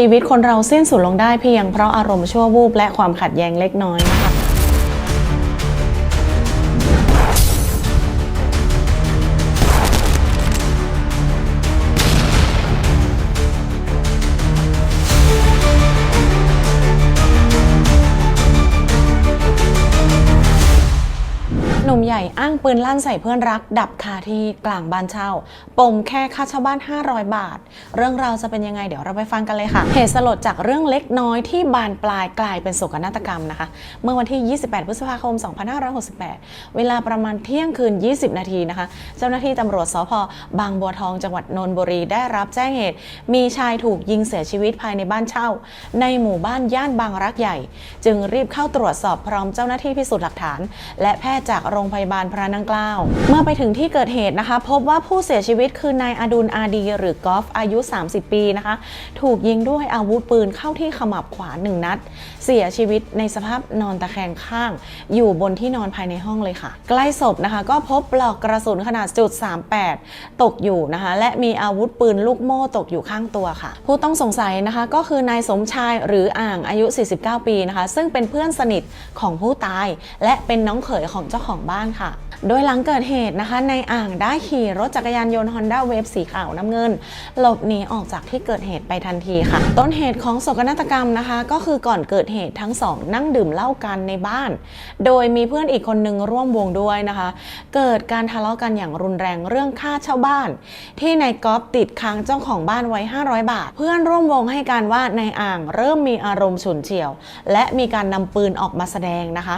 ชีวิตคนเราสิ้นสุดลงได้เพียงเพราะอารมณ์ชั่ววูบและความขัดแย้งเล็กน้อยนะคะ หนุ่มใหญ่อ้างปืนลั่นใส่เพื่อนรัก ดับคาที่กลางบ้านเช่า ปมแค่ค่าเช่าบ้าน 500 บาท เรื่องราวจะเป็นยังไงเดี๋ยวเราไปฟังกันเลยค่ะ เหตุสลดจากเรื่องเล็กน้อยที่บานปลายกลายเป็นโศกนาฏกรรมนะคะ เมื่อวันที่ 28 พฤษภาคม 2568 เวลาประมาณเที่ยงคืน 20 นาทีนะคะ เจ้าหน้าที่ตำรวจสพบางบัวทองจังหวัดนนทบุรีได้รับแจ้งเหตุ มีชายถูกยิงเสียชีวิตภายในบ้านเช่า ในหมู่บ้านย่านบางรักใหญ่ จึงรีบเข้าตรวจสอบพร้อมเจ้าหน้าที่พิสูจน์หลักฐาน และแพทย์จากโรงพยาบาลพระนั่งเกล้า เมื่อไปถึงที่เกิดเหตุนะคะ พบว่าผู้เสียชีวิตคือนายอดุลอาดี หรือกอล์ฟอายุ 30 ปีนะคะ ถูกยิงด้วยอาวุธปืนเข้าที่ขมับขวาหนึ่งนัด เสียชีวิตในสภาพนอนตะแคงข้าง อยู่บนที่นอนภายในห้องเลยค่ะ ใกล้ศพนะคะก็พบปลอกกระสุนขนาดจุด38 ตกอยู่นะคะ และมีอาวุธปืนลูกโม่ตกอยู่ข้างตัวค่ะ ผู้ต้องสงสัยนะคะก็คือนายสมชายหรืออ่างอายุ 49 ปีนะคะ ซึ่งเป็นเพื่อนสนิทของผู้ตาย และเป็นน้องเขยของเจ้าของบ้านค่ะ โดยหลังเกิดเหตุนะคะในอ่างได้ขี่รถจักรยานยนต์ Honda Wave สีขาวน้ำเงิน หลบหนีออกจากที่เกิดเหตุไปทันทีค่ะ ต้นเหตุของโศกนาฏกรรมนะคะ ก็คือก่อนเกิดเหตุทั้งสองนั่งดื่มเหล้ากันในบ้าน โดยมีเพื่อนอีกคนนึงร่วมวงด้วยนะคะ เกิดการทะเลาะกันอย่างรุนแรงเรื่องค่าเช่าบ้าน ที่นายก๊อฟติดค้างเจ้าของบ้านไว้ 500 บาท เพื่อนร่วมวงให้การว่าในอ่างเริ่มมีอารมณ์ฉุนเฉียว และมีการนำปืนออกมาแสดงนะคะ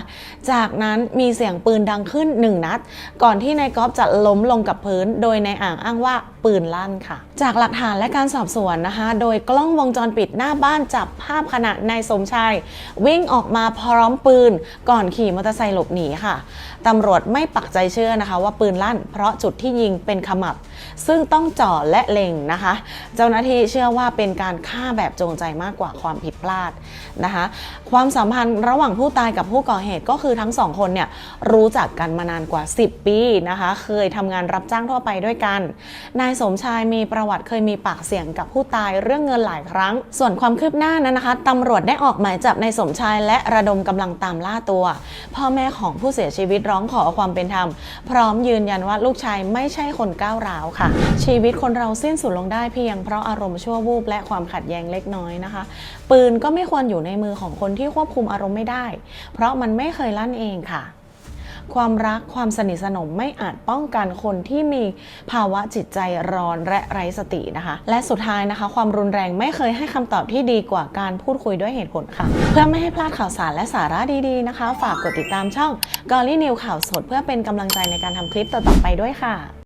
จากนั้นมีเสียงปืนดังขึ้นหนึ่งนัด ก่อนที่นายก๊อฟจะล้มลงกับพื้น โดยนายอ่างอ้างว่าปืนลั่นค่ะ จากหลักฐานและการสอบสวนนะคะ โดยกล้องวงจรปิดหน้าบ้านจับภาพขณะนายสมชายวิ่งออกมาพร้อมปืน ก่อนขี่มอเตอร์ไซค์หลบหนีค่ะตำรวจไม่ปักใจเชื่อนะคะ ว่าปืนลั่น เพราะจุดที่ยิงเป็นขมับ ซึ่งต้องจ่อและเล็งนะคะ เจ้าหน้าที่เชื่อว่าเป็นการฆ่าแบบจงใจมากกว่าความผิดพลาดนะคะ ความสัมพันธ์ระหว่างผู้ตายกับผู้ก่อเหตุก็คือทั้งสองคนเนี่ยรู้จักกันมานานกว่า 10 ปีนะคะ เคยทำงานรับจ้างทั่วไปด้วยกัน นายสมชายมีประวัติเคยมีปากเสียงกับผู้ตายเรื่องเงินหลายครั้ง ส่วนความคืบหน้านั้นนะคะตำรวจได้ออกหมายจับนายสมชายและระดมกำลังตามล่าตัว พ่อแม่ของผู้เสียชีวิตร้องขอความเป็นธรรม พร้อมยืนยันว่าลูกชายไม่ใช่คนก้าวร้าวค่ะ ชีวิตคนเราสิ้นสุดลงได้เพียงเพราะอารมณ์ชั่ววูบและความขัดแย้งเล็กน้อยนะคะ ปืนก็ไม่ควรอยู่ในมือของคนที่ควบคุมอารมณ์ไม่ได้ เพราะมันไม่เคยลั่นเองค่ะ ความรักความสนิทสนมไม่อาจป้องกันคนที่มีภาวะจิตใจร้อนและไร้สตินะคะ และสุดท้ายนะคะ ความรุนแรงไม่เคยให้คำตอบที่ดีกว่าการพูดคุยด้วยเหตุผลค่ะ เพื่อไม่ให้พลาดข่าวสารและสาระดีๆนะคะ ฝากกดติดตามช่อง g o l l y New ข่าวสด เพื่อเป็นกำลังใจในการทำคลิปต่อๆไปด้วยค่ะ